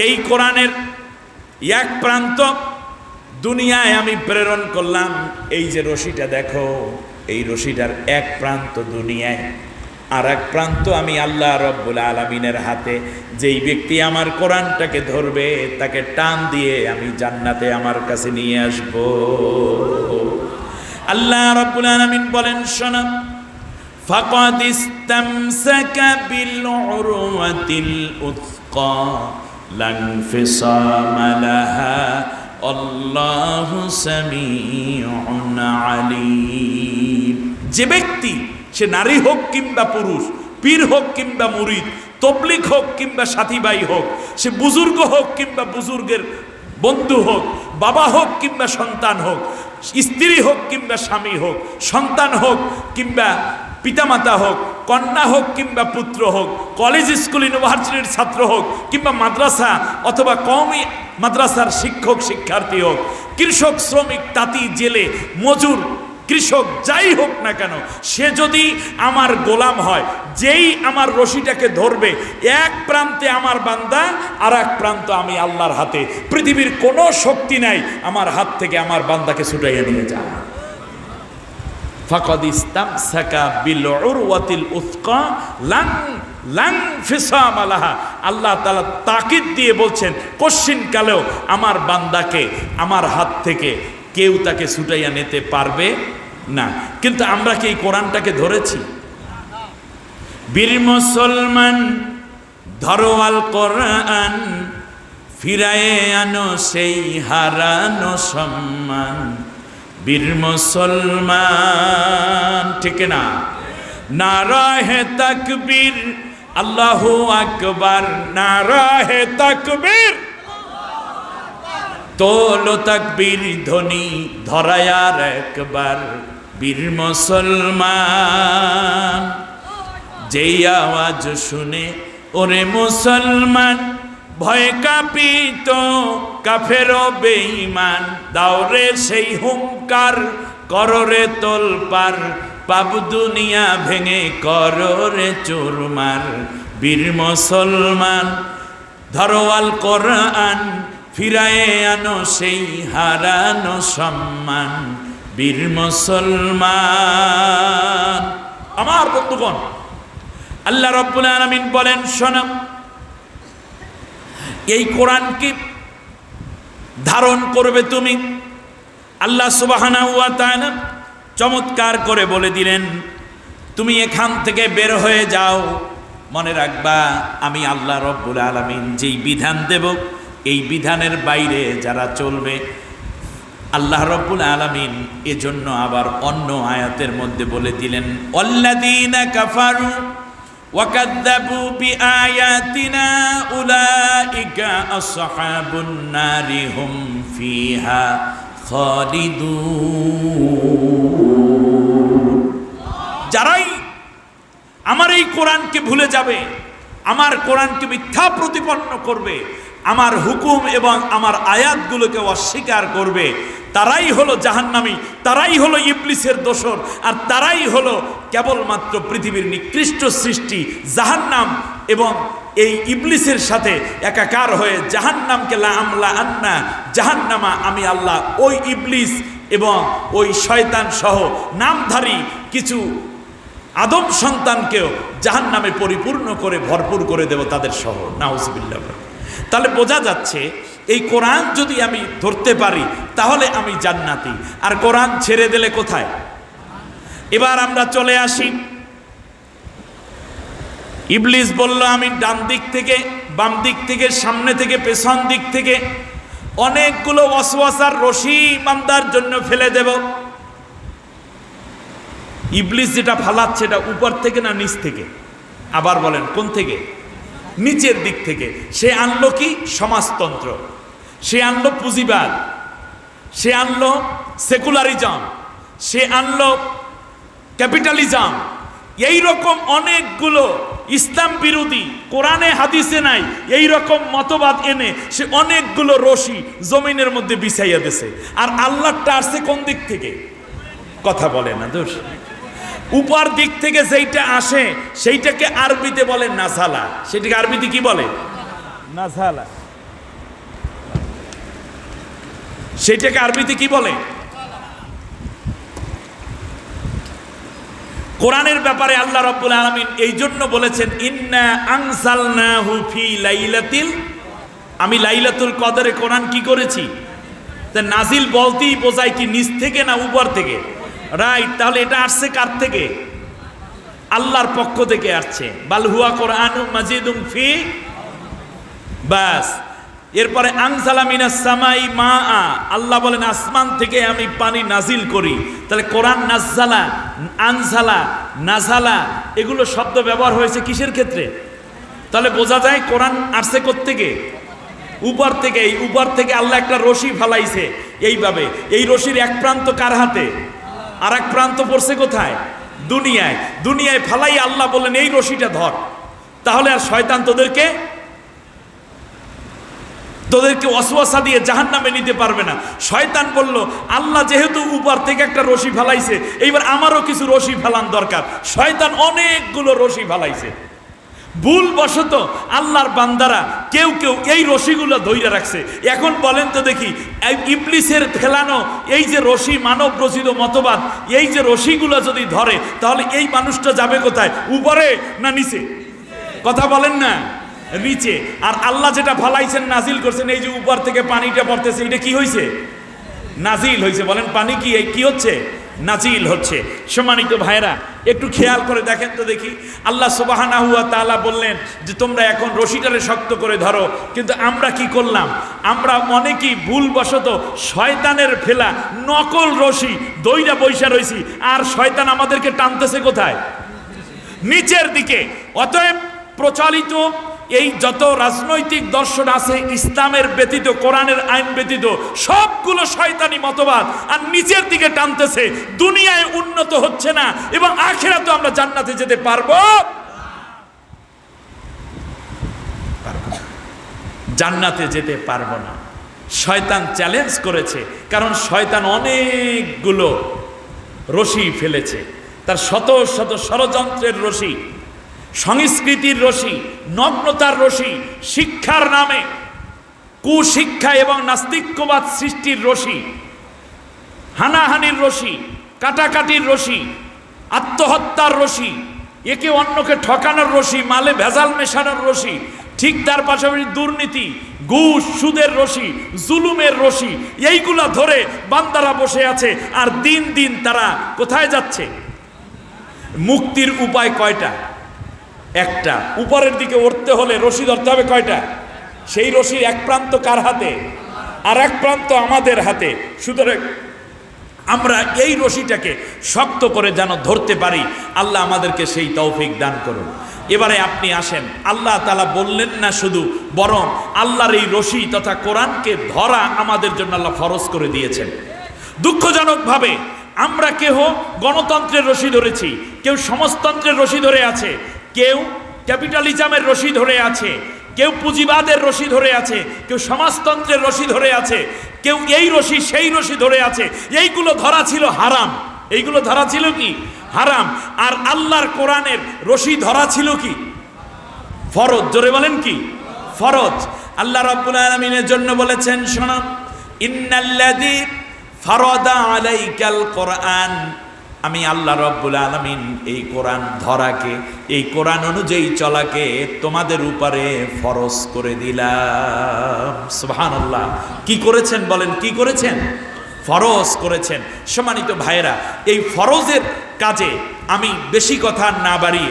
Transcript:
এই কোরআনের এক প্রান্ত দুনিয়ায় আমি প্রেরণ করলাম এই যে রশিটা দেখো এই রশিটার এক প্রান্ত দুনিয়ায় আর এক প্রান্ত আমি আল্লাহ রব্বুল আলমিনের হাতে যেই ব্যক্তি আমার কোরআনটাকে ধরবে তাকে টান দিয়ে আমি জান্নাতে আমার কাছে নিয়ে আসব আল্লাহ রব্বুল আলমিন বলেন শোনা فقد استمسك بالعروة الأثقى لا انفصام لها الله سميع عليم যে ব্যক্তি সে নারী হোক কিংবা পুরুষ পীর হোক কিংবা মুরিদ তবলিক হোক কিংবা সাথীবাই হোক সে বুজুর্গ হোক কিংবা বুজুর্গের বন্ধু হোক বাবা হোক কিংবা সন্তান হোক স্ত্রী হোক কিংবা স্বামী হোক সন্তান হোক কিংবা পিতামাতা হোক, কন্যা হোক কিংবা পুত্র হোক কলেজ স্কুল ইউনিভার্সিটির ছাত্র হোক কিংবা মাদ্রাসা অথবা কমই মাদ্রাসার শিক্ষক, শিক্ষার্থী হোক, কৃষক, শ্রমিক, তাঁতি, জেলে, মজুর, কৃষক, যাই হোক না কেন, সে যদি আমার গোলাম হয়, যেই আমার রশিটাকে ধরবে, এক প্রান্তে আমার বান্দা আর এক প্রান্ত আমি আল্লাহর হাতে। পৃথিবীর কোনো শক্তি নাই, আমার হাত থেকে আমার বান্দাকে ছুটাইয়া নিয়ে যায় ফাকাদ ইস্তামসাকা বিল উরওয়াতিল উসকা লান লান ফিসাম আলাহা আল্লাহ তাআলা তাকিদ দিয়ে বলছেন, কশ্চিন কালেও আমার বান্দাকে আমার হাত থেকে কেউ তাকে ছুটাইয়া নিতে পারবে না। কিন্তু আমরা কি এই কোরআনটাকে ধরেছি? বীর মুসলমান ধরোয়াল কোরআন, ফিরায়ে আনো সেই হারানো সম্মান। বীর মুসলমান, ঠিক না? নারাহে তাকবীর, আল্লাহু আকবার নারাহে তাকবীর। তোলো তাকবীর ধ্বনি ধরায়ার একবার, বীর মুসলমান। যেই আওয়াজ শুনে, ওরে মুসলমান ভয় কাঁপিত কাফেরও বেঈমান। দাওরে সেই হুঙ্কার কররে তোলপার পাব দুনিয়া ভেঙে কররে চোরমার। বীর মুসলমান, ধরোয়াল কোরআন, ফিরায়ে আনো সেই হারানো সম্মান। বীর মুসলমান। আমার বন্ধুগণ, আল্লাহ রব্বুল আলামিন বলেন শোনাম এই কোরআনকে ধারণ করবে তুমি। আল্লাহ সুবাহানা ওয়া তাআলা চমৎকার করে বলে দিলেন, তুমি এখান থেকে বের হয়ে যাও, মনে রাখবা, আমি আল্লাহ রব্বুল আলামিন যেই বিধান দেব, এই বিধানের বাইরে যারা চলবে, আল্লাহ রব্বুল আলামিন এজন্য আবার অন্য আয়াতের মধ্যে বলে দিলেন অল্লাদিনা কাফারু وكذبوا بآياتنا أولئك أصحاب النار هم فيها خالدون যারাই আমার এই কোরআনকে ভুলে যাবে আমার কোরআনকে মিথ্যা প্রতিপন্ন করবে আমার হুকুম এবং আমার আয়াতগুলোকে অস্বীকার করবে তারাই হলো জাহান্নামী তারাই হলো ইবলিসের দোসর আর তারাই হলো কেবলমাত্র পৃথিবীর নিকৃষ্ট সৃষ্টি জাহান্নাম এবং এই ইবলিসের সাথে একাকার হয়ে জাহান্নামকে লা আমলা আন্না, জাহান্নামা আমি আল্লাহ, ওই ইবলিস এবং ওই শয়তান সহ নামধারী কিছু আদম সন্তানকেও জাহান নামে পরিপূর্ণ করে ভরপুর করে দেব তাদের সহ। নাউজবিল্লা তাহলে বোঝা যাচ্ছে, এই কোরআন যদি আমি ধরতে পারি, তাহলে আমি জান্নাতি। আর কোরআন ছেড়ে দিলে কোথায়? এবার আমরা চলে আসি। ইবলিস বলল, আমি ডান দিক থেকে, বাম দিক থেকে, সামনে থেকে, পেছন দিক থেকে অনেকগুলো ওয়াসওয়াসার রশি বান্দার জন্য ফেলে দেব। ইবলিস যেটা ফালাচ্ছে এটা উপর থেকে না নিচ থেকে? আবার বলেন, কোন থেকে? নিচের দিক থেকে। সে আনলো কি? সমাজতন্ত্র। সে আনলো পুঁজিবাদ। সে আনলো সেকুলারিজম। সে আনলো ক্যাপিটালিজম। এই রকম অনেকগুলো ইসলাম বিরোধী কোরআনে হাদিসে নাই এই রকম মতবাদ এনে সে অনেকগুলো রশি জমিনের মধ্যে বিছাইয়া দিছে। আর আল্লাহটা আসছে কোন দিক থেকে? কথা বলে না দোষ উপর দিক থেকে যেইটা আসে সেইটাকে আরবিতে বলে নাসালা সেটাকে আরবিতে কি বলে? নাসালা সেটাকে আরবিতে কি বলে? কোরআনের ব্যাপারে আল্লাহ রাব্বুল আলামিন এই জন্য বলেছেন, ইন্না আনসালনাহু ফি লাইলাতিল আমি লাইলাতুল কদরে কোরআন কি করেছি? তা নাজিল বলতেই বোঝায় কি নিচ থেকে না উপর থেকে? রাইট, তাহলে এটা আসছে কার থেকে? আল্লাহর পক্ষ থেকে আসছে। বালহুয়া কোরআন মাজিদুম ফি বাস। এরপরে সামাই মা আ আল্লাহ বলেন, আসমান থেকে আমি পানি নাজিল করি। তাহলে কোরআন নাজালা আনসালা নাজালা, এগুলো শব্দ ব্যবহার হয়েছে কিসের ক্ষেত্রে? তাহলে বোঝা যায় কোরআন আসছে থেকে উপর থেকে, এই উপর থেকে আল্লাহ একটা রশি ফালাইছে এইভাবে। এই রশির এক প্রান্ত কার হাতে? আর এক প্রান্ত পড়ছে কোথায়? দুনিয়ায়। দুনিয়ায় ফালাই আল্লাহ বললেন, এই রশিটা ধর। তাহলে আর শয়তান তোদেরকে তোদেরকে অসুয়াশা দিয়ে জাহান নামে নিতে পারবে না। শয়তান বলল, আল্লাহ যেহেতু উপর থেকে একটা রশি ফেলাইছে, এইবার আমারও কিছু রশি ফেলান দরকার। শয়তান অনেকগুলো রশি ফেলাইছে। ভুল বশত আল্লাহর বান্দারা কেউ কেউ এই রশিগুলো ধৈর্য রাখছে। এখন বলেন তো দেখি ইবলিসের ফেলানো এই যে রশি মানব রচিত মতবাদ, এই যে রশিগুলো যদি ধরে, তাহলে এই মানুষটা যাবে কোথায়? উপরে না নিচে? কথা বলেন না? নিচে আর আল্লাহ যেটা ফালাইছেন, নাজিল করছেন, এই যে উপর থেকে পানিটা পড়তেছে, এটা কি হয়েছে নাজিল হয়েছে বলেন, পানি কি, এই কি হচ্ছে? নাজিল হচ্ছে। সম্মানিত ভাইরা একটু খেয়াল করে দেখেন তো দেখি। আল্লাহ সুবাহানা হুয়া তাআলা বললেন যে, তোমরা এখন রশিটারে শক্ত করে ধরো। কিন্তু আমরা কি করলাম? আমরা অনেকেই ভুলবশত শয়তানের ফেলা নকল রশি দইরা বৈশা রয়েছি আর শয়তান আমাদেরকে টানতেছে কোথায়? নিচের দিকে। অতএব প্রচলিত এই যত রাজনৈতিক দর্শন আছে, ইসলামের ব্যতীত, কোরআনের আইন ব্যতীত, সবগুলো শয়তানি মতবাদ, আর নিচের দিকে টানতেছে, দুনিয়ায় উন্নত হচ্ছে না, এবং আখেরা তো আমরা জান্নাতে যেতে পারব। জান্নাতে যেতে পারব না। শয়তান চ্যালেঞ্জ করেছে, কারণ শয়তান অনেকগুলো রশি ফেলেছে। তার শত শত ষড়যন্ত্রের রশি সংস্কৃতির রশি, নগ্নতার রশি, শিক্ষার নামে। কুশিক্ষা এবং নাস্তিক্যবাদ সৃষ্টির রশি, হানাহানির রশি, কাটাকাটির রশি, আত্মহত্যার রশি, একে অন্যকে ঠকানোর রশি, মালে ভেজাল মেশানোর রশি, ঠিক তার পাশাপাশি দুর্নীতি, ঘুষ, সুদের রশি, জুলুমের রশি, এইগুলা ধরে বান্দারা বসে আছে আর দিন দিন তারা কোথায় যাচ্ছে? মুক্তির উপায় কয়টা? একটা। উপরের দিকে উঠতে হলে রশি ধরতে হবে কয়টা? সেই রশির এক প্রান্ত কার হাতে? আর এক প্রান্ত আমাদের হাতে। সুতরাং আমরা এই রশিটাকে শক্ত করে যেন ধরতে পারি। আল্লাহ আমাদেরকে সেই তৌফিক দান করুন। এবারে আপনি আসেন। আল্লাহ তালা বললেন না শুধু, বরং আল্লাহর এই রশি তথা কোরআনকে ধরা আমাদের জন্য আল্লাহ ফরজ করে দিয়েছেন। দুঃখজনকভাবে আমরা কেহ গণতন্ত্রের রশি ধরেছি, কেউ সমাজতন্ত্রের রশি ধরে আছে কেউ ক্যাপিটালিজমের রশি ধরে আছে, কেউ পুঁজিবাদের রশি ধরে আছে, কেউ সমাজতন্ত্রের রশি ধরে আছে, কেউ এই রশি সেই রশি ধরে আছে। এইগুলো ধরা ছিল হারাম। এইগুলো ধরা ছিল কি? হারাম। আর আল্লাহর কোরআনের রশি ধরা ছিল কি? ফরজ। জোরে বলেন কি? ফরজ। আল্লাহ রাব্বুল আলামিনের জন্য বলেছেন, শোনো, ইন্নাল্লাযী ফারাদা আলাইকাল কোরআন। আমি আল্লাহ রব্বুল আলমিন এই কোরআন ধরাকে, এই কোরআন অনুযায়ী চলাকে তোমাদের উপরে ফরস করে দিলাম। সুহান আল্লাহ কি করেছেন বলেন? কি করেছেন? ফরজ করেছেন। সম্মানিত ভাইয়েরা, এই ফরজের কাজে আমি বেশি কথা না বাড়ি